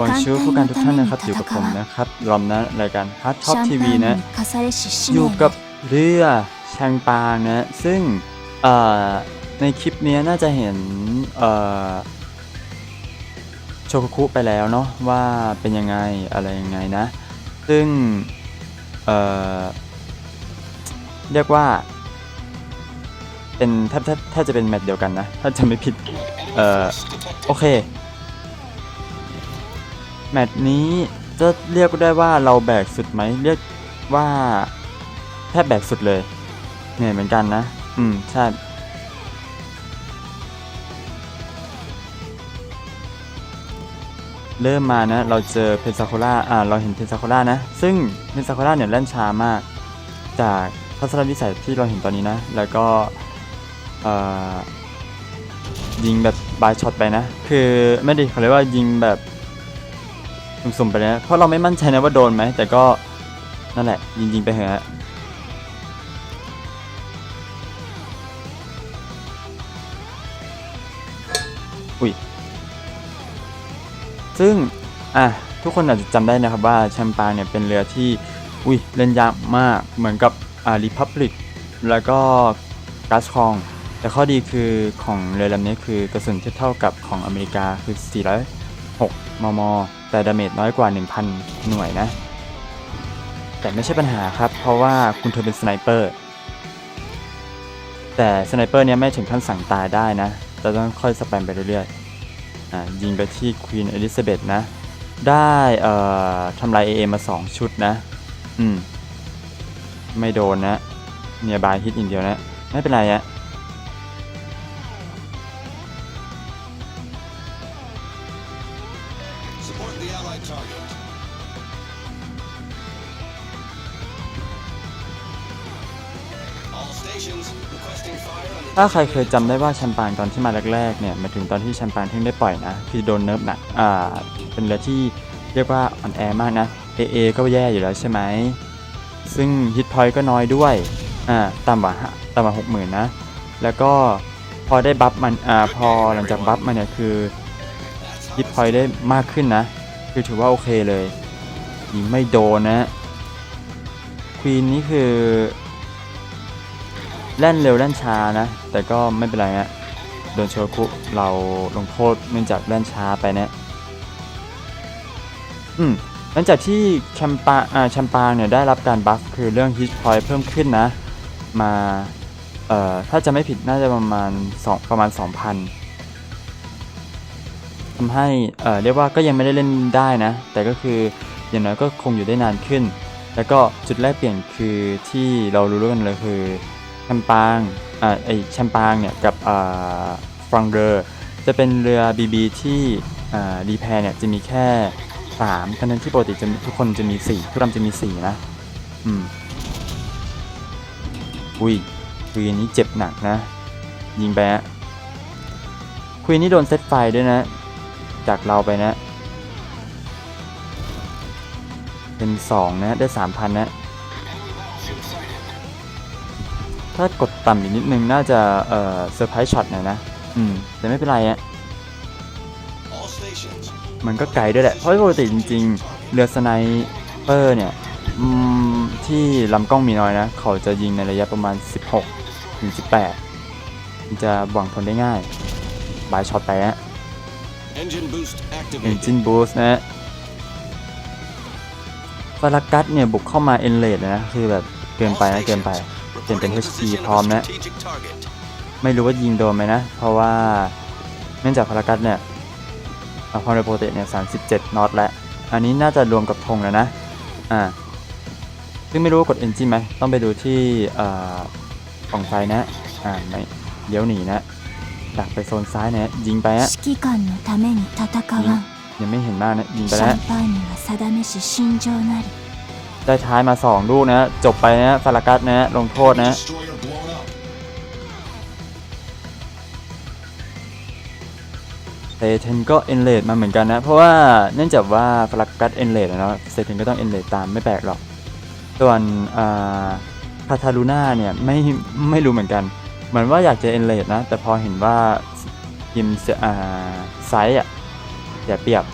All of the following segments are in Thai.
บอนชูผู้การทุกท่านนะครับ อยู่กับผมนะครับลอมนะรายการฮัทช็อปทีวีนะ อยู่กับเรือแชงปางนะ ซึ่งในคลิปนี้น่าจะเห็นโชคุคุไปแล้วเนาะว่าเป็นยังไงอะไรยังไงนะ ซึ่งเเรียกว่า เป็นถ้าแทบจะเป็นแมตช์เดียวกันนะ ถ้าจะไม่ผิด เออโอเค แมตช์นี้จะเรียกได้ว่าเราแบกสุดไหมเรียกว่าแทบแบกสุดเลยเหนื่อยเหมือนกันนะ อืม ใช่เริ่มมานะ เราเจอเพนซาโคล่าอ่า เราเห็นเพนซาโคล่านะ ซึ่งเพนซาโคล่าเนี่ยเล่นช้ามาก จากทัศนวิสัยที่เราเห็นตอนนี้นะ แล้วก็เอ่อยิงแบบบายช็อตไปนะ คือไม่ได้เขาเรียกว่ายิงแบบ สุ่มๆไปนะเพราะเราไม่มั่นใจนะว่าโดนไหมแต่ก็นั่นแหละยิงๆไปเถอะอุ้ยซึ่งอะทุกคนอาจจะจำได้นะครับว่าแชมปางเนี่ยเป็นเรือที่อุ้ยเล่นยากมากเหมือนกับอ่าริพับลิกแล้วก็กัสคอง แต่ข้อดีคือของเรือลำนี้คือกระสุนเทียบเท่ากับของอเมริกาคือ 406 มม แต่ดาเมจน้อยกว่า 1,000 หน่วยนะ แต่ไม่ใช่ปัญหาครับ เพราะว่าคุณเธอเป็นสไนเปอร์ แต่สไนเปอร์เนี้ยไม่ถึงขั้นสั่งตายได้นะจะต้องค่อยสแปมไปเรื่อยๆยิงไปที่ควีนอลิซาเบธนะ ได้เอ่อทำลาย AA มา 2 ชุดนะ อืม ไม่โดนนะเนียบายฮิตอินเดียวนะ ไม่เป็นไรอะ ถ้าใครเคยจำได้ว่าแชมปานตอนที่มาแรกๆเนี่ยมาถึงตอนที่แชมปานเพิ่งได้ปล่อยนะคือโดนเนิร์ฟหนักอ่าเป็นเรือที่เรียกว่าอ่อนแอมากนะ AA ก็แย่อยู่แล้วใช่ไหมซึ่งฮิตพอยต์ก็น้อยด้วยอ่าต่ำกว่าห้าต่ำกว่าหกหมื่นนะ แล้วก็พอได้บัฟมันอ่าพอหลังจากบัฟมันเนี่ยคือฮิตพอยต์ได้มากขึ้นนะ คือถือว่าโอเคเลยยิงไม่โดนนะควีนนี่คือ เล่นเร็วเล่นช้านะ แต่ก็ไม่เป็นไรนะโดนโชคุเราลงโทษเนื่องจากเล่นช้าไปนะอืมหลังจากที่แชมปาอ่าแชมปาเนี่ยได้รับการบัฟคือเรื่องฮิตพอยต์เพิ่มขึ้นนะ มาเอ่อถ้าจะไม่ผิดน่าจะประมาณ2ประมาณ 2,000ทำให้เอ่อเรียกว่าก็ยังไม่ได้เล่นได้นะ แต่ก็คืออย่างน้อยก็คงอยู่ได้นานขึ้น แล้วก็จุดแรกเปลี่ยนคือที่เรารู้ๆกันเลยคือ มปางอ่าไอแชมปางเนี่ยกับอ่าฟรังเดอร์จะเป็นเรือ BB ที่อ่ารีแพร์เนี่ยจะมีแค่3ทั้งนั้นที่ปกติจะทุกคนจะมี4ทุกลำจะมี4นะอืมอุ้ยควีนนี้เจ็บหนักนะ ยิงไปฮะควีนนี้โดนเซตไฟด้วยนะ จากเราไปนะ เป็น 2 นะ ได้ 3,000 นะ ถ้ากดต่ำอีกนิดนึงน่าจะเอ่อเซอร์ไพรส์ช็อตหน่อยนะ อืม แต่ไม่เป็นไรอะ all stations. มันก็ไกลด้วยแหละ เพราะปกติจริง ๆ เรือสไนเปอร์เนี่ยอืมที่ลำกล้องมีน้อยนะ เขาจะยิงในระยะประมาณ 16 ถึง 18 มันจะหวังผลได้ง่าย บายช็อตไปฮะ Engine boost เอน activated. จินบูสนะฮะฟารากัสเนี่ยบุกเข้ามาเอนเลดเลยนะ คือแบบเกินไปนะ เกินไป เปลี่ยนเป็น HC พร้อมนะ ไม่รู้ว่ายิงโดนไหมนะ เพราะว่าเนื่องจากพลังกัสเนี่ยความปรเติเนี่ย 37 นอตแล้ว อันนี้น่าจะรวมกับธงแล้วนะ อ่า ซึ่งไม่รู้ว่ากดเอนจีไหม ต้องไปดูที่ฝั่งไฟนะ อ่า ไม่เดี๋ยวหนีนะดักไปโซนซ้ายนะ ยิงไปนะยังไม่เห็นมากนะ ยิงไปแล้ว ได้ท้ายมา 2 ลูกนะ จบไปนะฟารกัสนะลงโทษนะเซเทนก็เอนเลดมาเหมือนกันนะ เพราะว่าเนื่องจากว่าฟลักกัสเอนเลดนะเซเทนก็ต้องเอนเลดตามไม่แปลกหรอก ส่วนคาทาลูน่าเนี่ยไม่ไม่รู้เหมือนกัน เหมือนว่าอยากจะเอนเลดนะ แต่พอเห็นว่าทีมเซอไซส์อะเสียเปรียบ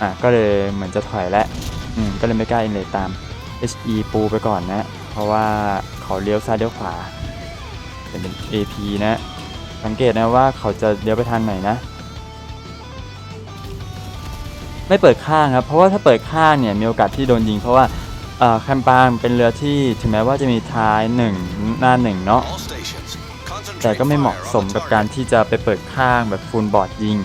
อะก็เลยเหมือนจะถอยแล้ว อืม ก็เลยไม่กล้าเอนเลตาม HE ปูไปก่อนนะ เพราะว่าเขาเลี้ยวซ้ายเลี้ยวขวาเป็นเป็น AP นะ สังเกตนะว่าเขาจะเลี้ยวไปทางไหนนะ ไม่เปิดข้างครับ เพราะว่าถ้าเปิดข้างเนี่ยมีโอกาสที่โดนยิง เพราะว่าแคมปางเป็นเรือที่ถึงแม้ว่าจะมีท้ายหนึ่งหน้าหนึ่งเนาะแต่ก็ไม่เหมาะสมกับการที่จะไปเปิดข้างแบบฟูลบอร์ดยิง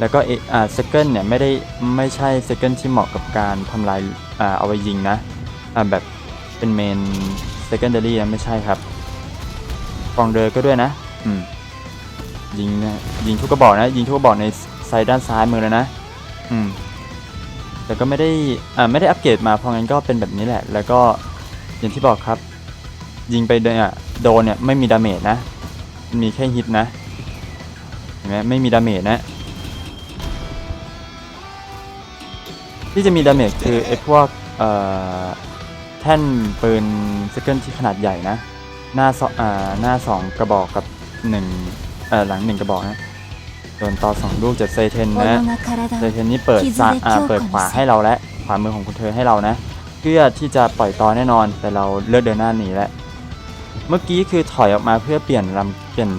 แล้วก็เออ่าเซคันเนี่ยไม่ได้ไม่ใช่เซคันที่เหมาะกับการทำลายอ่าเอาไว้ยิงนะ อ่าแบบเป็นเมนเซคันดารีนะไม่ใช่ครับกองเรือก็ด้วยนะ อืม ยิงนะยิงทุกกระบอกนะ ยิงทุกกระบอกในไซด์ด้านซ้ายมือเลยนะ อืม แต่ก็ไม่ได้ อ่า ไม่ได้อัปเกรดมา เพราะงั้นก็เป็นแบบนี้แหละ แล้วก็อย่างที่บอกครับ ยิงไปเนี่ยโดนเนี่ยไม่มีดาเมจนะ มีแค่ฮิตนะ เห็นไหมไม่มีดาเมจนะ ที่จะมีดาเมจคือไอ้พวก เอ่อ แท่นปืนซิกเกิลที่ขนาดใหญ่นะ หน้าสองหน้าสองกระบอกกับหนึ่งหลังหนึ่งกระบอกนะโดนต่อสองลูกจากเซเทนนะเซเทนนี้เปิดซ้าเปิดขวาให้เราและขวามือของคุณเธอให้เรานะเพื่อที่จะปล่อยต่อแน่นอนแต่เราเลือกเดินหน้าหนีแล้วเมื่อกี้คือถอยออกมาเพื่อเปลี่ยนลำเปลี่ยน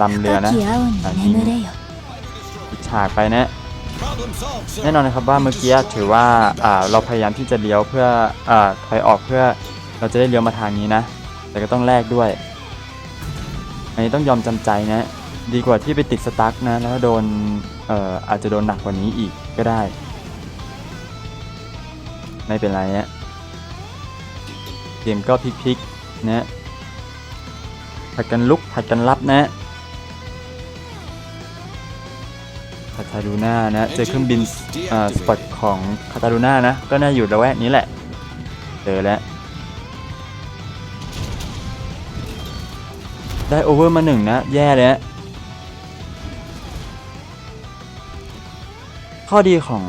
ลำเรือนะอันนี้ฉากไปนะ แน่นอนนะครับว่าเมื่อกี้ถือว่าเราพยายามที่จะเลี้ยวเพื่ออ่าถอยออกเพื่อเราจะได้เลี้ยวมาทางนี้นะ แต่ก็ต้องแลกด้วย อันนี้ต้องยอมจำใจนะ ดีกว่าที่ไปติดสตั๊กนะแล้วโดนเอ่ออาจจะโดนหนักกว่านี้อีกก็ได้ ไม่เป็นไรนะเกมก็พลิกๆนะผัดกันลุกผัดกันรับนะ คาตาลูน่านะเจอเครื่องบินอ่าสปอตของคาตาลูน่านะ ก็น่าอยู่ระแวกนี้แหละ เจอแล้ว ได้โอเวอร์มาหนึ่งนะ แย่เลยนะข้อดีของ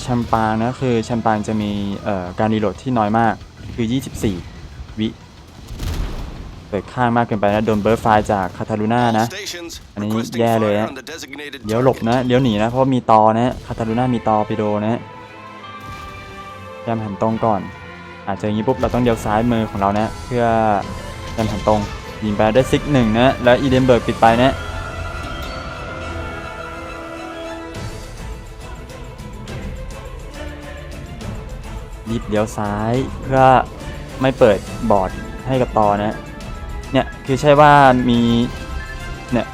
แชมปางนะคือแชมปางจะมีเอ่อการรีโหลดที่น้อยมากคือ 24 วิเปิ ดข้างมากเกินไปนะโดนเบิร์ฟไฟจากคาตาลูน่า All นะ stations. Anh ấy Requesting ra rồi fire á. on the designated เลี้ยวหลบ target. นะเลี้ยวหนีนะเพราะว่ามีตอนะคาตาลูน่ามีตอไปโดนะพยายามหันตรงก่อน อาจจะอย่างนี้ปุ๊บเราต้องเลี้ยวซ้ายมือของเรานะ เพื่อพยายามหันตรงยิงไปได้ซิกหนึ่งนะแล้วอีเดนเบิร์กปิดไปนะรีบเลี้ยวซ้ายเพื่อไม่เปิดบอร์ดให้กับตอนะ เนี่ยคือใช่ว่ามีเนี่ย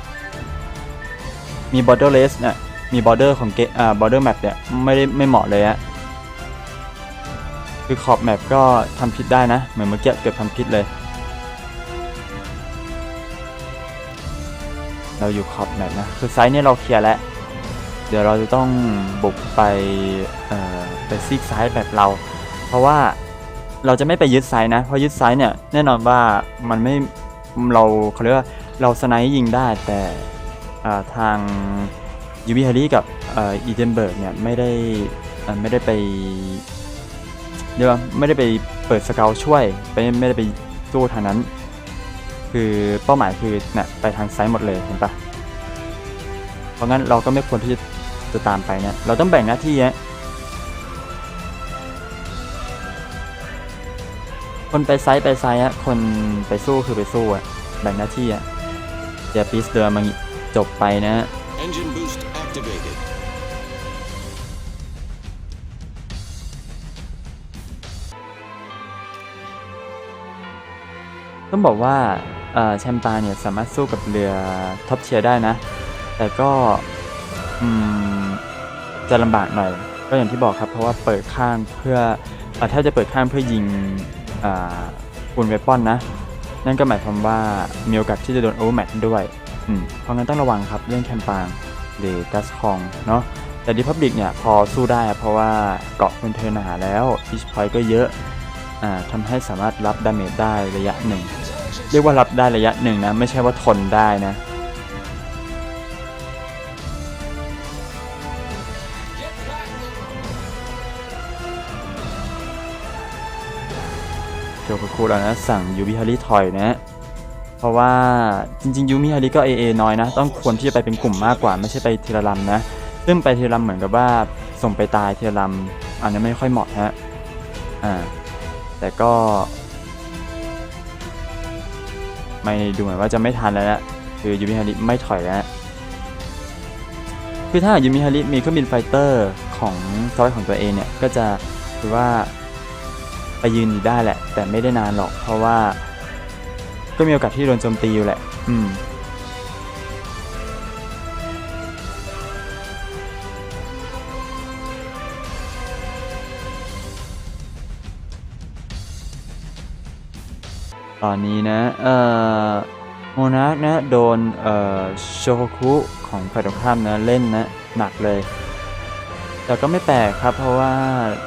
มี borderless เนี่ยมี border ของเกอ่า border map เนี่ยไม่ได้ไม่เหมาะเลยอะคือขอบแมปก็ทำพิษได้นะ เหมือนเมื่อกี้เกือบทำพิษเลย เราอยู่ขอบแมปนะ คือไซส์เนี่ยเราเคลียร์แล้ว เดี๋ยวเราจะต้องบุกไปเอ่อไปซีกซ้ายแบบเรา เพราะว่าเราจะไม่ไปยึดไซส์นะ เพราะยึดไซส์เนี่ยแน่นอนว่ามันไม่ เราเขาเรียกว่าเราสไนด์ยิงได้แต่ทางยูบิฮารีกับอีเดนเบิร์กเนี่ยไม่ได้ไม่ได้ไปเรียกว่าไม่ได้ไปเปิดสเกลช่วยไปไม่ได้ไปสู้ทางนั้น คือเป้าหมายคือเนี่ยไปทางไซด์หมดเลยเห็นปะเพราะงั้นเราก็ไม่ควรที่จะจะตามไปเนี่ยเราต้องแบ่งหน้าที่เนะ คนไปไซด์ไปไซด์อะคนไปสู้คือไปสู้อะแบ่งหน้าที่อะเดี๋ยวปีสเดือมันจบไปนะ Engine boost activated. ต้องบอกว่าเอ่อแชมปาเนี่ยสามารถสู้กับเรือท็อปเทียร์ได้นะ แต่ก็อืมจะลำบากหน่อย ก็อย่างที่บอกครับเพราะว่าเปิดข้างเพื่อเอ่อถ้าจะเปิดข้างเพื่อยิง อ่าปูนเวปอนนะ นั่นก็หมายความว่ามีโอกาสที่จะโดนโอเวอร์แมทด้วยเพราะงั้นต้องระวังครับเรื่องแคมปางหรือกัสคองเนาะแต่ดิพับลิกเนี่ยพอสู้ได้เพราะว่าเกาะคุณเธอหนาแล้วอิชพอยก็เยอะอ่าทำให้สามารถรับดาเมจได้ระยะหนึ่งเรียกว่ารับได้ระยะหนึ่งนะ ไม่ใช่ว่าทนได้นะ คุแล้วนะสั่งยูมิฮาริถอยนะเพราะว่าจริงๆยูมิฮาริก็ AA น้อยนะ ต้องควรที่จะไปเป็นกลุ่มมากกว่าไม่ใช่ไปทีละลำนะ ซึ่งไปทีละลำเหมือนกับว่าส่งไปตายทีละลำอันนี้ไม่ค่อยเหมาะฮะอ่าแต่ก็ ไม่ดูเหมือนว่าจะไม่ทันแล้วนะคือยูมิฮาริไม่ถอยแล้วนะคือถ้ายูมิฮาริมีเครื่องบินไฟเตอร์ของซอยของตัวเองเนี่ยก็จะถือว่า ไปยืนอยู่ได้แหละ แต่ไม่ได้นานหรอก เพราะว่า ก็มีโอกาสที่โดนโจมตีอยู่แหละ อืมตอนนี้นะ เอ่อ โมนาร์กนะ โดน เอ่อ โชโคุของฝ่ายตรงข้ามนะ เล่นนะ หนักเลย แต่ก็ไม่แปลกครับ เพราะว่า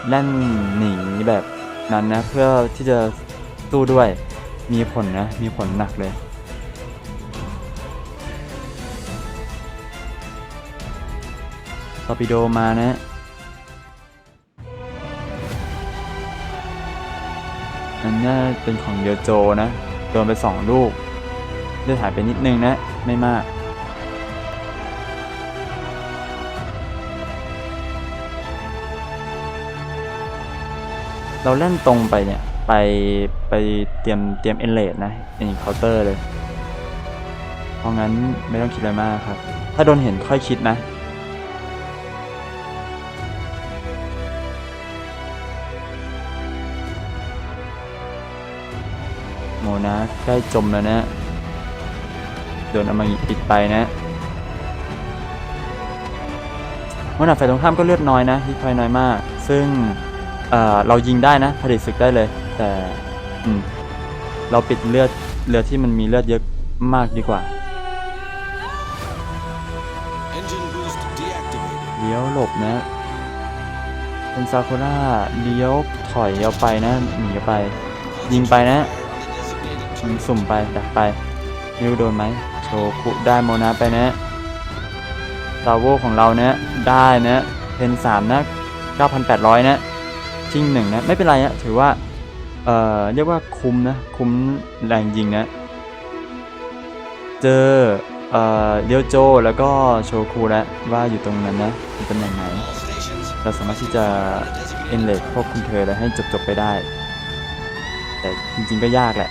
เล่นหนีแบบ นั้นนะเพื่อที่จะสู้ด้วยมีผลนะมีผลหนักเลยตอปิโดมานะอันน่าเป็นของเดียโจนะ โดนไปสองลูกเลือดหายไปนิดนึงนะ ไม่มาก เราเล่นตรงไปเนี่ย ไปไปเตรียมเตรียมเอนเลดนะเป็นเคาน์เตอร์เลย เพราะงั้นไม่ต้องคิดอะไรมากครับ ถ้าโดนเห็นค่อยคิดนะโมนะใกล้จมแล้วนะโดนอามางิปิดไปนะเมื่อหนักฝ่ายตรงข้ามก็เลือดน้อยนะฮิตพอยน้อยมาก ซึ่ง เอ่อเรายิงได้นะผลิตศึกได้เลย แต่อืมเราปิดเลือดเรือที่มันมีเลือดเยอะมากดีกว่า Engine boost deactivated. เลี้ยวหลบนะเป็นซากุระเลี้ยวถอยเอาไปนะหนีไป ยิงไปนะ On the designated ยิงสุ่มไปดักไปไม่รู้โดนไหมโชคุได้โมนาไปนะซาโวของเรานะได้นะเพนสามนะ 9,800 นะ ชิงหนึ่งนะ ไม่เป็นไรนะถือว่า เอ่อ เรียกว่าคุ้มนะ คุ้มแรงยิงนะ เจอ เอ่อเลียวโจแล้วก็โชคูแล้วว่าอยู่ตรงนั้นนะอยู่ตำแหน่งไหน เราสามารถที่จะเอ็นเลดควบคุมเธอแล้วให้จบๆไปได้ แต่จริงๆก็ยากแหละ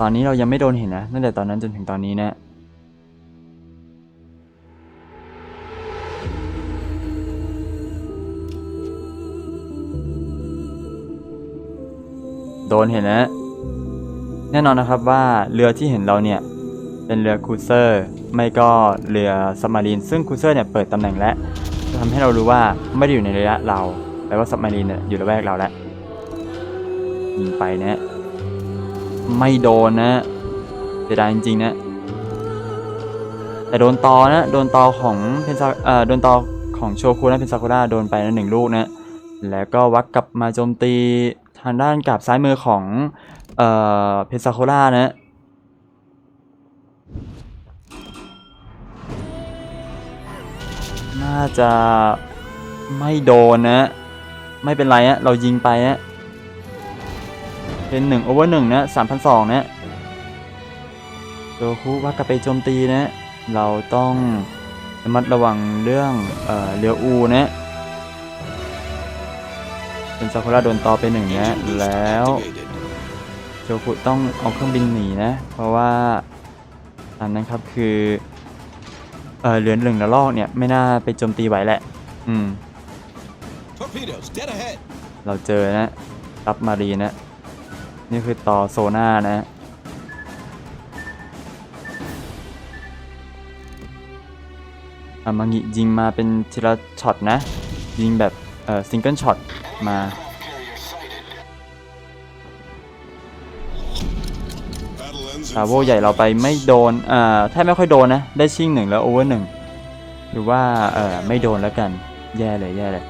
ตอนนี้เรายังไม่โดนเห็นนะตั้งแต่ตอนนั้นจนถึงตอนนี้นะโดนเห็นนะแน่นอนนะครับว่าเรือที่เห็นเราเนี่ย เป็นเรือครูเซอร์ ไม่ก็เรือซับมารีน ซึ่งครูเซอร์เนี่ยเปิดตำแหน่งแล้วจะทำให้เรารู้ว่าไม่ได้อยู่ในระยะเราแปลว่าซับมารีนเนี่ยอยู่ระแวกเราแล้วยิงไปนะ ไม่โดนนะเสียดายจริงๆนะ แต่โดนตอนะ โดนตอของเพนซาเอ่อโดนตอของโชคุนะเพนซาคุระโดนไปนะหนึ่งลูกนะ แล้วก็วักกลับมาโจมตีทางด้านกับซ้ายมือของเอ่อเพนซาโคล่านะน่าจะไม่โดนนะ ไม่เป็นไรอะเรายิงไปอะ เป็นหนึ่งโอเวอร์หนึ่งนะสามพันสองนะโดคุว่ากลับไปโจมตีนะ เราต้องระมัดระวังเรื่องเอ่อเรืออูนะเป็นซากุระโดนต่อไปหนึ่งนะ Engine boost แล้ว activated. โจคุต้องเอาเครื่องบินหนีนะ เพราะว่าอันนั้นครับคือเออเรือนหนึ่งระลอกเนี่ยไม่น่าไปโจมตีไหวแหละ อืม Torpedoes dead ahead. เราเจอนะรับมารีนะ นี่คือต่อโซน่านะอามางิยิงมาเป็นทีละช็อตนะ ยิงแบบเอ่อซิงเกิลช็อตมาซาโวใหญ่เราไปไม่โดนอ่าแทบไม่ค่อยโดนนะ ได้ชิงหนึ่งแล้วโอเวอร์หนึ่งหรือว่าเออไม่โดนแล้วกัน แย่เลยแย่เลย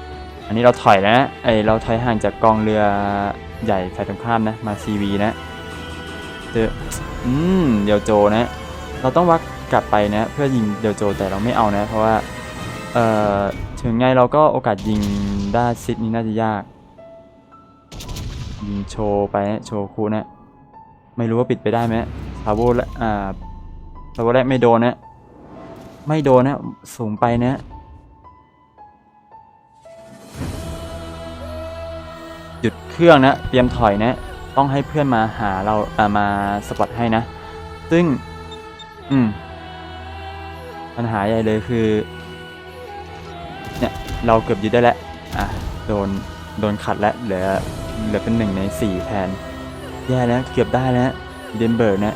อันนี้เราถอยแล้วนะไอเราถอยห่างจากกองเรือใหญ่ฝ่ายตรงข้ามนะมา CV นะเจออืมเดียวโจนะ เราต้องวักกลับไปนะ เพื่อยิงเดียวโจแต่เราไม่เอานะ เพราะว่าเอ่อถึงไงเราก็โอกาสยิงได้ซิดนี้น่าจะยาก ยิงโชว์ไปนะโชว์คูนะ ไม่รู้ว่าปิดไปได้ไหมซาโวและอ่าซาโวแรกไม่โดนนะ ไม่โดนนะ สูงไปนะ เครื่องนะ เตรียมถอยนะ ต้องให้เพื่อนมาหาเราอ่ามาสปอตให้นะ ซึ่ง อืม ปัญหาใหญ่เลยคือ เนี่ย เราเกือบยึดได้แล้ว อะ โดน โดนขัดแล้ว เหลือ เหลือเป็นหนึ่งในสี่แทน แย่แล้ว เกือบได้แล้ว เดนเบิร์กนะ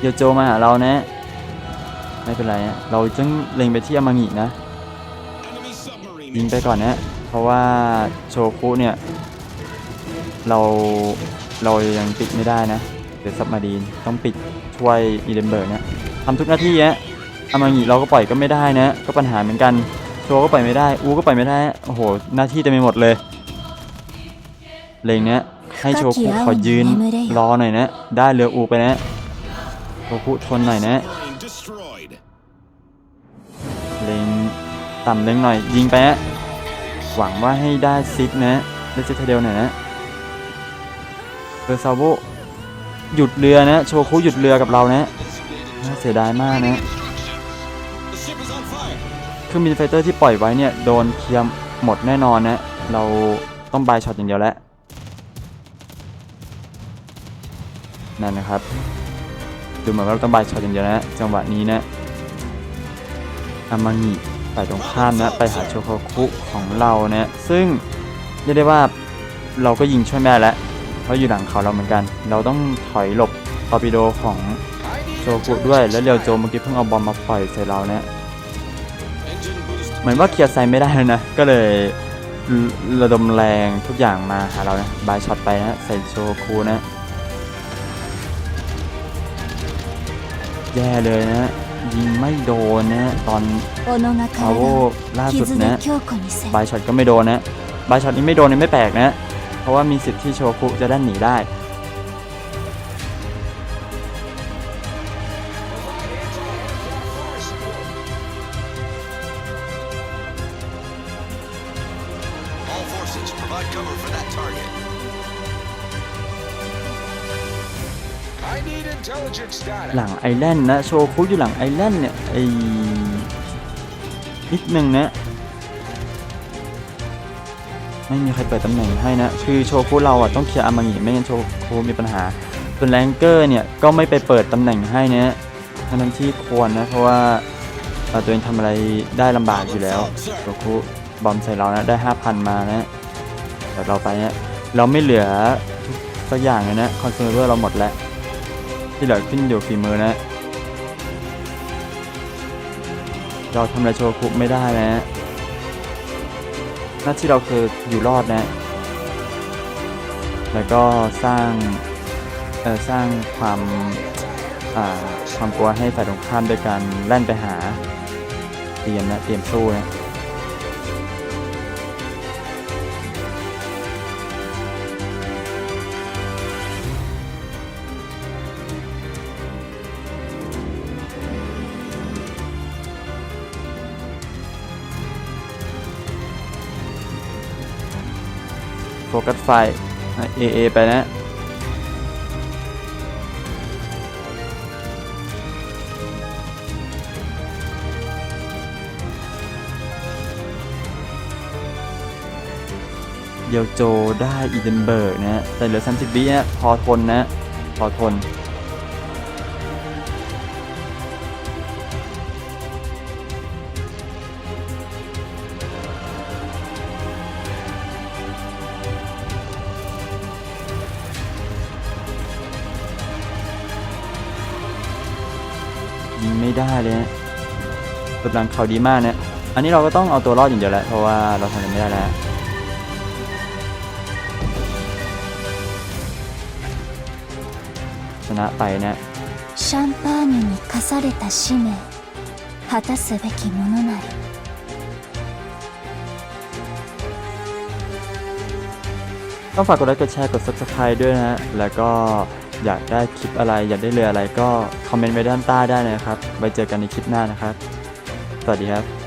เดี๋ยวโจมาหาเรานะ ไม่เป็นไรนะเราจึงเล็งไปที่อามางินะ ยิงไปก่อนนะเพราะว่าโชคุเนี่ย เราเรายังปิดไม่ได้นะเดี๋ยวซับมาดีนต้องปิดช่วยอีเดนเบิร์กนะทำทุกหน้าที่นะอามางิเราก็ปล่อยก็ไม่ได้นะ ก็ปัญหาเหมือนกันโชก็ปล่อยไม่ได้ อูก็ปล่อยไม่ได้โอ้โหหน้าที่เต็มไปหมดเลยเลงเนี้ยให้โชคุขอยืนรอหน่อยนะ ได้เรืออูไปนะโชคุทนหน่อยนะ ต่ำเล็งหน่อย ยิงไปฮะหวังว่าให้ได้ซิกนะได้ซิกเทเดลหน่อยนะเออซาโวหยุดเรือนะ โชคุหยุดเรือกับเรานะน่าเสียดายมากนะเครื่องบินไฟเตอร์ที่ปล่อยไว้เนี่ยโดนเคลียร์หมดแน่นอนนะ เราต้องบายช็อตอย่างเดียวแล้วนั่นนะครับ ดูเหมือนว่าเราต้องบายช็อตอย่างเดียวนะจังหวะนี้นะอามางิ ฝ่ายตรงข้ามนะไปหาโชโคคุของเราเนะซึ่งเรียกได้ว่าเราก็ยิงช่วยแม่แล้วเพราะอยู่หลังเขาเราเหมือนกัน เราต้องถอยหลบตอร์ปิโดของโชกุด้วยแล้วเรียวโจเมื่อกี้เพิ่งเอาบอมมาปล่อยใส่เราเนะ Engine boost. เหมือนว่าเคลียร์ไซไม่ได้แล้วนะ ก็เลยระดมแรงทุกอย่างมาหาเรานะบายช็อตไปนะใส่โชคูนะ แย่เลยนะ ยิงไม่โดนนะตอนพาวเวอร์ล่าสุดนะบายช็อตก็ไม่โดนนะบายช็อตนี้ไม่โดนนี่ไม่แปลกนะ เพราะว่ามีสิทธิ์ที่โชคุจะด้านหนีได้ หลังไอแลนด์นะ โชว์คุอยู่หลังไอแลนด์เนี่ย ไอนิดนึงนะ ไม่มีใครเปิดตำแหน่งให้นะ คือโชคุเราอะต้องเคลียร์อามางิไม่งั้นโชคุมีปัญหา ส่วนแรงเกอร์เนี่ย ก็ไม่ไปเปิดตำแหน่งให้นะทั้งๆที่ควรนะ เพราะว่าเอ่อตัวเองทำอะไรได้ลำบากอยู่แล้วโชคุบอมใส่เรานะ ได้ 5,000 มานะแต่เราไปเนี่ยเราไม่เหลือสักอย่างเลยนะ คอนเซิร์เวอร์เราหมดแล้ว ที่เหลือขึ้นอยู่ฝีมือนะเราทำอะไรโชคุไม่ได้นะ หน้าที่เราคืออยู่รอดนะ แล้วก็สร้างเอ่อสร้างความอ่าความกลัวให้ฝ่ายตรงข้ามด้วยการแล่นไปหา เตรียมนะ เตรียมสู้นะ ไฟเอเอไปนะเดี๋ยวโจได้อีเดนเบิร์กนะแต่เหลือ 30 วินะพอทนนะ พอทน กำลังเขาดีมากนะ อันนี้เราก็ต้องเอาตัวรอดอย่างเดียวแหละเพราะว่าเราทำอะไรไม่ได้แล้ว ชนะไปนะ シャンパーニュに課された使命果たすべきものなり ต้องฝากกดไลค์กดแชร์กด subscribe ด้วยนะฮะ แล้วก็อยากได้คลิปอะไร อยากได้เรืออะไรก็คอมเมนต์ไว้ด้านใต้ได้นะครับ ไว้เจอกันในคลิปหน้านะครับ สวัสดีครับ